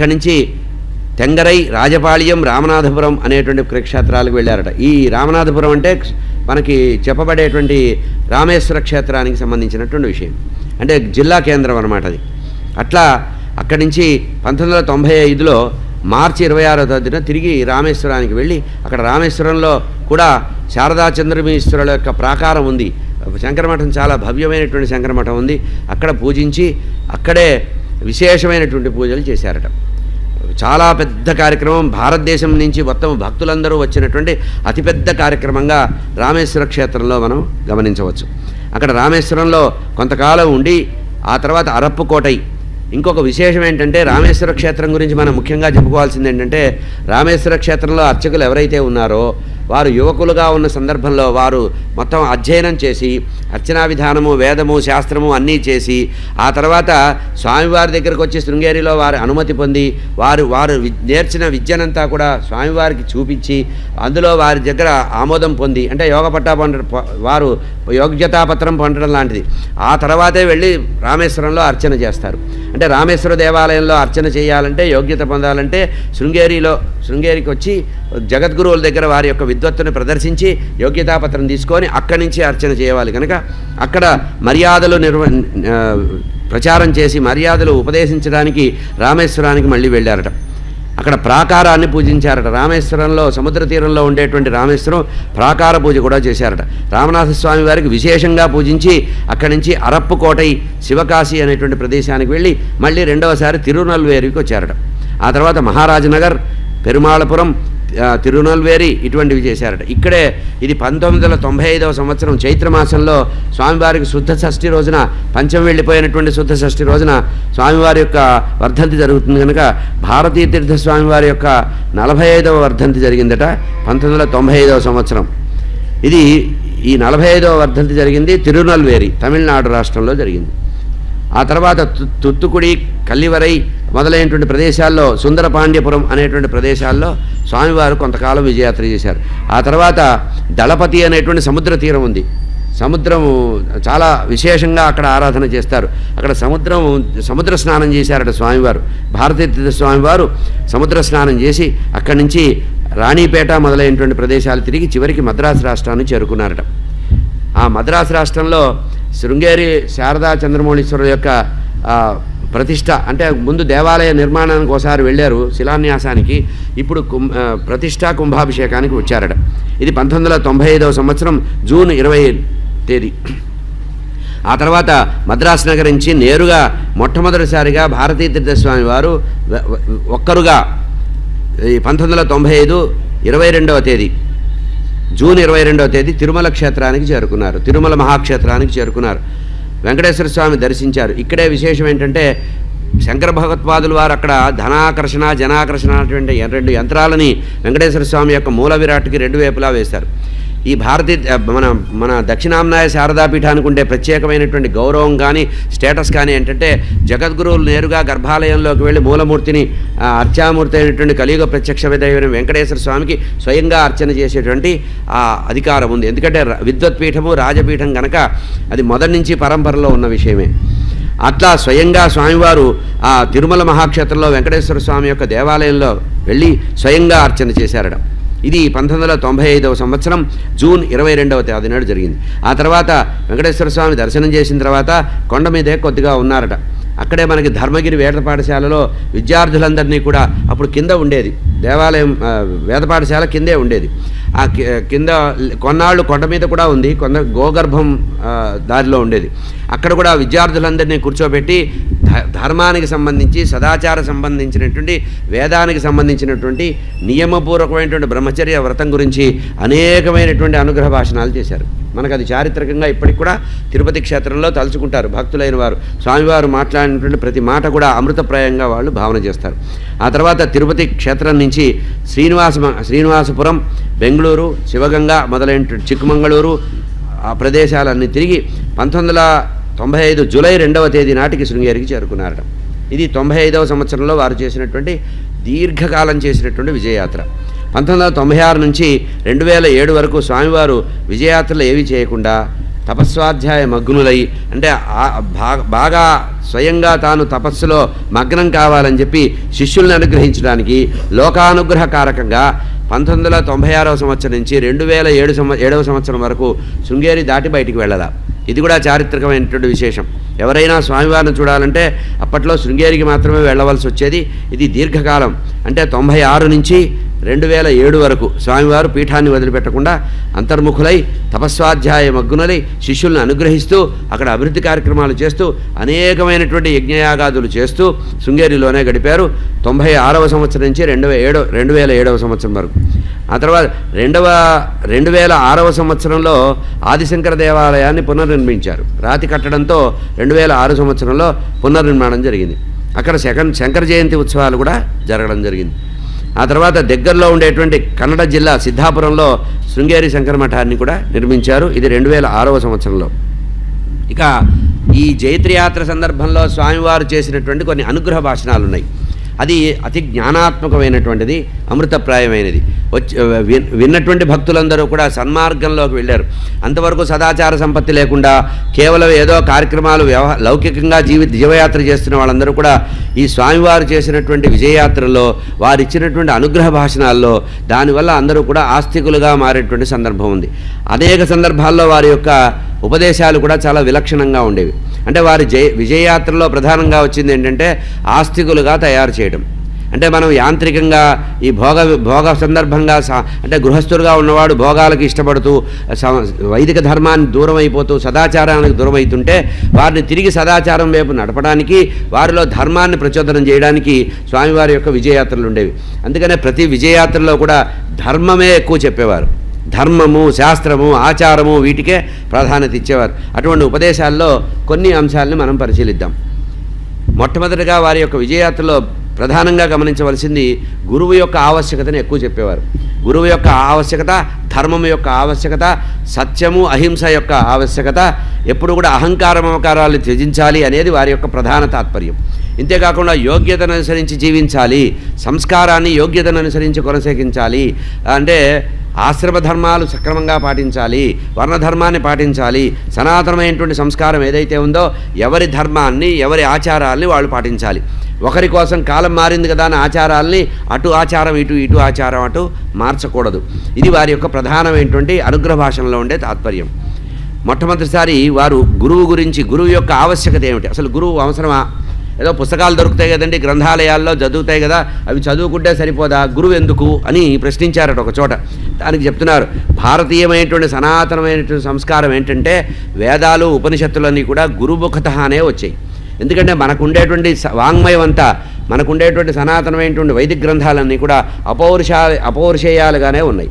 అక్కడి నుంచి తెంగరై రాజపాళ్యం రామనాథపురం అనేటువంటి క్షేత్రాలకు వెళ్ళారట. ఈ రామనాథపురం అంటే మనకి చెప్పబడేటువంటి రామేశ్వర క్షేత్రానికి సంబంధించినటువంటి విషయం. అంటే జిల్లా కేంద్రం అనమాట అది. అట్లా అక్కడి నుంచి పంతొమ్మిది వందల తొంభై ఐదులో మార్చి ఇరవై ఆరో తేదీన తిరిగి రామేశ్వరానికి వెళ్ళి అక్కడ రామేశ్వరంలో కూడా శారదా చంద్రమీశ్వరుల యొక్క ప్రాకారం ఉంది. శంకరమఠం చాలా భవ్యమైనటువంటి శంకరమఠం ఉంది. అక్కడ పూజించి అక్కడే విశేషమైనటువంటి పూజలు చేశారట. చాలా పెద్ద కార్యక్రమం. భారతదేశం నుంచి మొత్తం భక్తులందరూ వచ్చినటువంటి అతిపెద్ద కార్యక్రమంగా రామేశ్వర క్షేత్రంలో మనం గమనించవచ్చు. అక్కడ రామేశ్వరంలో కొంతకాలం ఉండి ఆ తర్వాత అరప్పుకోటై. ఇంకొక విశేషం ఏంటంటే రామేశ్వర క్షేత్రం గురించి మనం ముఖ్యంగా చెప్పుకోవాల్సింది ఏంటంటే రామేశ్వర క్షేత్రంలో అర్చకులు ఎవరైతే ఉన్నారో వారు యువకులుగా ఉన్న సందర్భంలో వారు మొత్తం అధ్యయనం చేసి అర్చనా విధానము వేదము శాస్త్రము అన్నీ చేసి ఆ తర్వాత స్వామివారి దగ్గరకు వచ్చి శృంగేరిలో వారు అనుమతి పొంది వారు వారు నేర్చిన విద్యనంతా కూడా స్వామివారికి చూపించి అందులో వారి దగ్గర ఆమోదం పొంది అంటే యోగ పట్టా పొంద వారు యోగ్యతాపత్రం పొందడం లాంటిది. ఆ తర్వాతే వెళ్ళి రామేశ్వరంలో అర్చన చేస్తారు. అంటే రామేశ్వర దేవాలయంలో అర్చన చేయాలంటే యోగ్యత పొందాలంటే శృంగేరిలో శృంగేరికి వచ్చి జగద్గురువుల దగ్గర వారి యొక్క విద్వత్తును ప్రదర్శించి యోగ్యతాపత్రం తీసుకొని అక్కడి నుంచి అర్చన చేయాలి. కనుక అక్కడ మర్యాదలు నిర్వ ప్రచారం చేసి మర్యాదలు ఉపదేశించడానికి రామేశ్వరానికి మళ్ళీ వెళ్ళారట. అక్కడ ప్రాకారాన్ని పూజించారట. రామేశ్వరంలో సముద్ర తీరంలో ఉండేటువంటి రామేశ్వరం ప్రాకార పూజ కూడా చేశారట. రామనాథస్వామి వారికి విశేషంగా పూజించి అక్కడి నుంచి అరప్పుకోటై శివకాశి అనేటువంటి ప్రదేశానికి వెళ్ళి మళ్ళీ రెండవసారి తిరునల్వేరికి వచ్చారట. ఆ తర్వాత మహారాజనగర్ పెరుమాళపురం తిరునల్వేరి ఇటువంటివి చేశారట. ఇక్కడే ఇది పంతొమ్మిది వందల తొంభై ఐదవ సంవత్సరం చైత్రమాసంలో స్వామివారికి శుద్ధ షష్ఠి రోజున పంచం వెళ్ళిపోయినటువంటి శుద్ధ షష్ఠి రోజున స్వామివారి యొక్క వర్ధంతి జరుగుతుంది కనుక భారతీయ తీర్థ స్వామివారి యొక్క నలభై ఐదవ వర్ధంతి జరిగిందట పంతొమ్మిది వందల తొంభై ఐదవ సంవత్సరం. ఇది ఈ నలభై ఐదవ వర్ధంతి జరిగింది తిరునల్వేరి తమిళనాడు రాష్ట్రంలో జరిగింది. ఆ తర్వాత తుత్తుకుడి కల్లివరై మొదలైనటువంటి ప్రదేశాల్లో సుందరపాండ్యపురం అనేటువంటి ప్రదేశాల్లో స్వామివారు కొంతకాలం విజయాత్ర చేశారు. ఆ తర్వాత దళపతి అనేటువంటి సముద్ర తీరం ఉంది. సముద్రము చాలా విశేషంగా అక్కడ ఆరాధన చేస్తారు. అక్కడ సముద్రం సముద్ర స్నానం చేశారట స్వామివారు. భారతీయ స్వామివారు సముద్ర స్నానం చేసి అక్కడి నుంచి రాణిపేట మొదలైనటువంటి ప్రదేశాలు తిరిగి చివరికి మద్రాసు రాష్ట్రాన్ని చేరుకున్నారట. ఆ మద్రాసు రాష్ట్రంలో శృంగేరి శారదా చంద్రమౌళీశ్వరుల యొక్క ప్రతిష్ట అంటే ముందు దేవాలయ నిర్మాణానికి ఒకసారి వెళ్ళారు శిలాన్యాసానికి ఇప్పుడు కుం ప్రతిష్ట కుంభాభిషేకానికి వచ్చారట. ఇది పంతొమ్మిది వందల తొంభై ఐదవ సంవత్సరం జూన్ ఇరవై తేదీ. ఆ తర్వాత మద్రాసు నగరించి నేరుగా మొట్టమొదటిసారిగా భారతీ తీర్థస్వామి వారు ఒక్కరుగా ఈ పంతొమ్మిది వందల తొంభై ఐదు ఇరవై రెండవ తేదీ జూన్ ఇరవై రెండవ తేదీ తిరుమల క్షేత్రానికి చేరుకున్నారు. తిరుమల మహాక్షేత్రానికి చేరుకున్నారు. వెంకటేశ్వర స్వామి దర్శించారు. ఇక్కడే విశేషం ఏంటంటే శంకర భగవత్పాదులు వారు అక్కడ ధనాకర్షణ జనాకర్షణ అటువంటి రెండు యంత్రాలని వెంకటేశ్వర స్వామి యొక్క మూల విరాట్కి రెండు వైపులా వేశారు. ఈ భారతీయ మన మన దక్షిణాంనాయ శారదాపీఠానికి ఉండే ప్రత్యేకమైనటువంటి గౌరవం కానీ స్టేటస్ కానీ ఏంటంటే జగద్గురువులు నేరుగా గర్భాలయంలోకి వెళ్ళి మూలమూర్తిని అర్చామూర్తి అయినటువంటి కలియుగ ప్రత్యక్ష విదైన వెంకటేశ్వర స్వామికి స్వయంగా అర్చన చేసేటువంటి ఆ అధికారం ఉంది. ఎందుకంటే విద్వత్పీఠము పీఠము రాజపీఠం కనుక అది మొదటి నుంచి పరంపరలో ఉన్న విషయమే. అట్లా స్వయంగా స్వామివారు ఆ తిరుమల మహాక్షేత్రంలో వెంకటేశ్వర స్వామి యొక్క దేవాలయంలో వెళ్ళి స్వయంగా అర్చన చేశారడం ఇది పంతొమ్మిది వందల తొంభై ఐదవ సంవత్సరం జూన్ ఇరవై రెండవ తేదీ నాడు జరిగింది. ఆ తర్వాత వెంకటేశ్వర స్వామి దర్శనం చేసిన తర్వాత కొండ మీదే కొద్దిగా ఉన్నారట. అక్కడే మనకి ధర్మగిరి వేద పాఠశాలలో విద్యార్థులందరినీ కూడా అప్పుడు కింద ఉండేది. దేవాలయం వేద పాఠశాల కిందే ఉండేది. ఆ కింద కొన్నాళ్ళు కొండ మీద కూడా ఉంది. కొంత గోగర్భం దారిలో ఉండేది. అక్కడ కూడా విద్యార్థులందరినీ కూర్చోబెట్టి ధర్మానికి సంబంధించి సదాచార సంబంధించినటువంటి వేదానికి సంబంధించినటువంటి నియమపూర్వకమైనటువంటి బ్రహ్మచర్య వ్రతం గురించి అనేకమైనటువంటి అనుగ్రహ భాషణాలు చేశారు. మనకు అది చారిత్రకంగా ఇప్పటికి కూడా తిరుపతి క్షేత్రంలో తలుచుకుంటారు భక్తులైన వారు. స్వామివారు మాట్లాడినటువంటి ప్రతి మాట కూడా అమృతప్రాయంగా వాళ్ళు భావన చేస్తారు. ఆ తర్వాత తిరుపతి క్షేత్రం నుంచి శ్రీనివాస శ్రీనివాసపురం బెంగళూరు శివగంగ మొదలైన చిక్కుమంగళూరు ఆ ప్రదేశాలన్నీ తిరిగి పంతొమ్మిది తొంభై ఐదు జూలై రెండవ తేదీ నాటికి శృంగేరికి చేరుకున్నారట. ఇది తొంభై ఐదవ సంవత్సరంలో వారు చేసినటువంటి దీర్ఘకాలం చేసినటువంటి విజయయాత్ర. పంతొమ్మిది వందల తొంభై ఆరు నుంచి రెండు వేల ఏడు వరకు స్వామివారు విజయయాత్రలు ఏవి చేయకుండా తపస్వాధ్యాయ మగ్నులై అంటే బాగా స్వయంగా తాను తపస్సులో మగ్నం కావాలని చెప్పి శిష్యుల్ని అనుగ్రహించడానికి లోకానుగ్రహ కారకంగా పంతొమ్మిది వందల తొంభై ఆరవ సంవత్సరం నుంచి రెండు వేల ఏడు సంవ ఏడవ సంవత్సరం వరకు శృంగేరి దాటి బయటికి వెళ్ళదా ఇది కూడా చారిత్రకమైనటువంటి విశేషం. ఎవరైనా స్వామివారిని చూడాలంటే అప్పట్లో శృంగేరికి మాత్రమే వెళ్ళవలసి వచ్చేది. ఇది దీర్ఘకాలం. అంటే తొంభై ఆరు నుంచి రెండు వేల ఏడు వరకు స్వామివారు పీఠాన్ని వదిలిపెట్టకుండా అంతర్ముఖులై తపస్వాధ్యాయ మగ్గునలై శిష్యుల్ని అనుగ్రహిస్తూ అక్కడ అభివృద్ధి కార్యక్రమాలు చేస్తూ అనేకమైనటువంటి యజ్ఞయాగాదులు చేస్తూ శృంగేరిలోనే గడిపారు. తొంభై ఆరవ సంవత్సరం నుంచి రెండు వే ఏడో రెండు వేల ఏడవ సంవత్సరం వరకు. ఆ తర్వాత రెండవ రెండు వేల ఆరవ సంవత్సరంలో ఆదిశంకర దేవాలయాన్ని పునర్నిర్మించారు. రాతి కట్టడంతో రెండు వేల ఆరు సంవత్సరంలో పునర్నిర్మాణం జరిగింది. అక్కడ సెకండ్ శంకర జయంతి ఉత్సవాలు కూడా జరగడం జరిగింది. ఆ తర్వాత దగ్గరలో ఉండేటువంటి కన్నడ జిల్లా సిద్ధాపురంలో శృంగేరి శంకర మఠాన్ని కూడా నిర్మించారు. ఇది రెండు వేల ఆరవ సంవత్సరంలో. ఇక ఈ జైత్రయాత్ర సందర్భంలో స్వామివారు చేసినటువంటి కొన్ని అనుగ్రహ భాషణాలు ఉన్నాయి అది అతి జ్ఞానాత్మకమైనటువంటిది అమృతప్రాయమైనది. వచ్చి విన్- విన్నటువంటి భక్తులందరూ కూడా సన్మార్గంలోకి వెళ్ళారు. అంతవరకు సదాచార సంపత్తి లేకుండా కేవలం ఏదో కార్యక్రమాలు వ్యవహ లౌకికంగా జీవి జీవయాత్ర చేస్తున్న వాళ్ళందరూ కూడా ఈ స్వామివారు చేసినటువంటి విజయయాత్రలో వారు ఇచ్చినటువంటి అనుగ్రహ భాషణాల్లో దానివల్ల అందరూ కూడా ఆస్తికులుగా మారేటువంటి సందర్భం ఉంది. అనేక సందర్భాల్లో వారి యొక్క ఉపదేశాలు కూడా చాలా విలక్షణంగా ఉండేవి. అంటే వారి జయ విజయయాత్రలో ప్రధానంగా వచ్చింది ఏంటంటే ఆస్తికులుగా తయారు చేయడం. అంటే మనం యాంత్రికంగా ఈ భోగ భోగ సందర్భంగా అంటే గృహస్థులుగా ఉన్నవాడు భోగాలకు ఇష్టపడుతూ స- వైదిక ధర్మాన్ని దూరం అయిపోతూ సదాచారానికి దూరం అవుతుంటే వారిని తిరిగి సదాచారం వైపు నడపడానికి వారిలో ధర్మాన్ని ప్రచోదనం చేయడానికి స్వామివారి యొక్క విజయయాత్రలు ఉండేవి. అందుకనే ప్రతి విజయయాత్రలో కూడా ధర్మమే ఎక్కువ చెప్పేవారు. ధర్మము శాస్త్రము ఆచారము వీటికే ప్రాధాన్యత ఇచ్చేవారు. అటువంటి ఉపదేశాల్లో కొన్ని అంశాలను మనం పరిశీలిద్దాం. మొట్టమొదటిగా వారి యొక్క విజయయాత్రలో ప్రధానంగా గమనించవలసింది గురువు యొక్క ఆవశ్యకతను ఎక్కువ చెప్పేవారు. గురువు యొక్క ఆవశ్యకత ధర్మం యొక్క ఆవశ్యకత సత్యము అహింస యొక్క ఆవశ్యకత ఎప్పుడు కూడా అహంకార మమకారాలు త్యజించాలి అనేది వారి యొక్క ప్రధాన తాత్పర్యం. ఇంతేకాకుండా యోగ్యతను అనుసరించి జీవించాలి సంస్కారాన్ని యోగ్యతను అనుసరించి కొనసాగించాలి. అంటే ఆశ్రమ ధర్మాలు సక్రమంగా పాటించాలి వర్ణధర్మాన్ని పాటించాలి సనాతనమైనటువంటి సంస్కారం ఏదైతే ఉందో ఎవరి ధర్మాన్ని ఎవరి ఆచారాల్ని వాళ్ళు పాటించాలి. ఒకరి కోసం కాలం మారింది కదా అని ఆచారాల్ని అటు ఆచారం ఇటు ఇటు ఆచారం అటు మార్చకూడదు. ఇది వారి యొక్క ప్రధానమైనటువంటి అనుగ్రహ భాషలో ఉండే తాత్పర్యం. మొట్టమొదటిసారి వారు గురువు గురించి గురువు యొక్క ఆవశ్యకత ఏమిటి? అసలు గురువు అవసరమా? ఏదో పుస్తకాలు దొరుకుతాయి కదండి గ్రంథాలయాల్లో చదువుతాయి కదా అవి చదువుకుంటే సరిపోదా? గురువు ఎందుకు అని ప్రశ్నించారట ఒక చోట. దానికి చెప్తున్నారు భారతీయమైనటువంటి సనాతనమైనటువంటి సంస్కారం ఏంటంటే వేదాలు ఉపనిషత్తులన్నీ కూడా గురుముఖతనే వచ్చాయి. ఎందుకంటే మనకుండేటువంటి వాంగ్మయం అంతా మనకుండేటువంటి సనాతనమైనటువంటి వైదిక గ్రంథాలన్నీ కూడా అపౌరుషా అపౌరుషేయాలుగానే ఉన్నాయి.